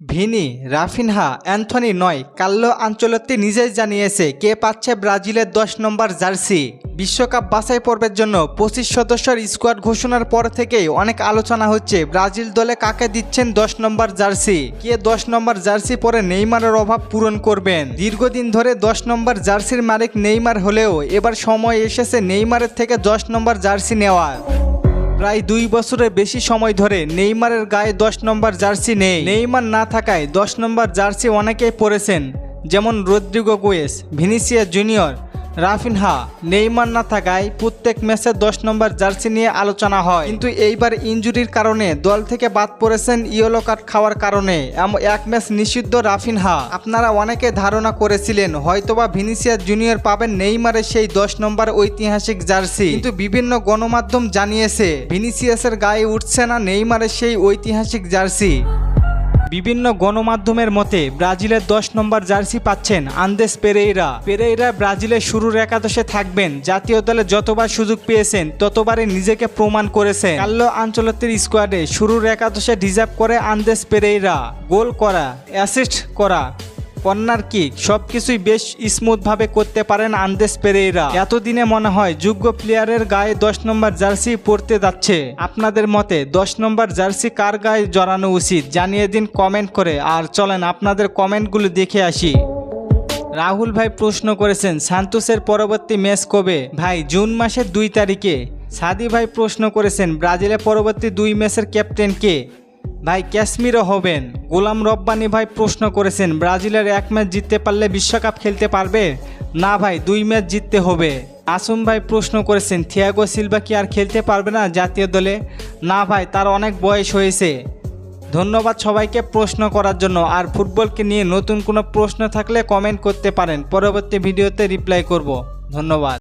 Vini, Raphinha, Anthony নয় কাল্লো আঞ্চলত্তি নিজেই জানিয়েছে কে পাচ্ছে ব্রাজিলের দশ নম্বর জার্সি। বিশ্বকাপ বাছাই পর্বের জন্য পঁচিশ সদস্যের স্কোয়াড ঘোষণার পর থেকেই অনেক আলোচনা হচ্ছে ব্রাজিল দলে কাকে দিচ্ছেন দশ নম্বর জার্সি, কে দশ নম্বর জার্সি পরে নেইমারের অভাব পূরণ করবেন। দীর্ঘদিন ধরে দশ নম্বর জার্সির মালিক নেইমার হলেও এবার সময় এসেছে নেইমারের থেকে দশ নম্বর জার্সি নেওয়ার। প্রায় দুই বছরের বেশি সময় ধরে নেইমারের গায়ে দশ নম্বর জার্সি নেই। নেইমার না থাকায় দশ নম্বর জার্সি অনেকেই পরেছেন, যেমন Rodrygo Goes Vinicius Junior Raphinha, Neymar না থাকায় প্রত্যেক ম্যাচে দশ নম্বর জার্সি নিয়ে আলোচনা হয়। কিন্তু এইবার ইনজুরির কারণে দল থেকে বাদ পড়েছেন ইয়েলো কার্ড খাওয়ার কারণে। এক ম্যাচ নিষিদ্ধ রাফিনহা। আপনারা অনেকে ধারণা করেছিলেন, হয়তোবা ভিনিসিয়া জুনিয়র পাবেন নেইমারের সেই দশ নম্বর ঐতিহাসিক জার্সি। কিন্তু বিভিন্ন গণমাধ্যম জানিয়েছে, ভিনিসিয়াসের গায়ে উঠছে না নেইমারের সেই ঐতিহাসিক জার্সি। বিভিন্ন গণমাধ্যমের মতে ব্রাজিলের দশ নম্বর জার্সি পাচ্ছেন আন্দেস পেরেইরা। পেরেইরা ব্রাজিলের শুরুর একাদশে থাকবেন। জাতীয় দলে যতবার সুযোগ পেয়েছেন, ততবারই নিজেকে প্রমাণ করেছেন। কাল্লো আঞ্চলতের স্কোয়াডে শুরুর একাদশে ডিজার্ভ করে আন্দেস পেরেইরা। গোল করা, অ্যাসিস্ট করা কর্নার কিক সবকিছুই বেশ স্মুথভাবে করতে পারেন আন্দেস পেরেইরা। এতদিনে মনে হয় যোগ্য প্লেয়ারের গায়ে দশ নম্বর জার্সি পড়তে যাচ্ছে। আপনাদের মতে দশ নম্বর জার্সি কার গায়ে জড়ানো উচিত? জানিয়ে দিন কমেন্ট করে। আর চলেন আপনাদের কমেন্টগুলো দেখে আসি। রাহুল ভাই প্রশ্ন করেছেন, সান্তোসের পরবর্তী ম্যাচ কবে? ভাই, জুন মাসের দুই তারিখে। সাদি ভাই প্রশ্ন করেছেন, ব্রাজিলের পরবর্তী দুই ম্যাচের ক্যাপ্টেন কে? ভাই কাশ্মীরও হবেন। গোলাম রব্বানি ভাই প্রশ্ন করেছেন, ব্রাজিলের এক ম্যাচ জিততে পারলে বিশ্বকাপ খেলতে পারবে? না ভাই, দুই ম্যাচ জিততে হবে। আসুম ভাই প্রশ্ন করেছেন, থিয়াগো সিলভা কি আর খেলতে পারবে না জাতীয় দলে? না ভাই, তার অনেক বয়স হয়েছে। ধন্যবাদ সবাইকে প্রশ্ন করার জন্য। আর ফুটবলকে নিয়ে নতুন কোনো প্রশ্ন থাকলে কমেন্ট করতে পারেন। পরবর্তী ভিডিওতে রিপ্লাই করব। ধন্যবাদ।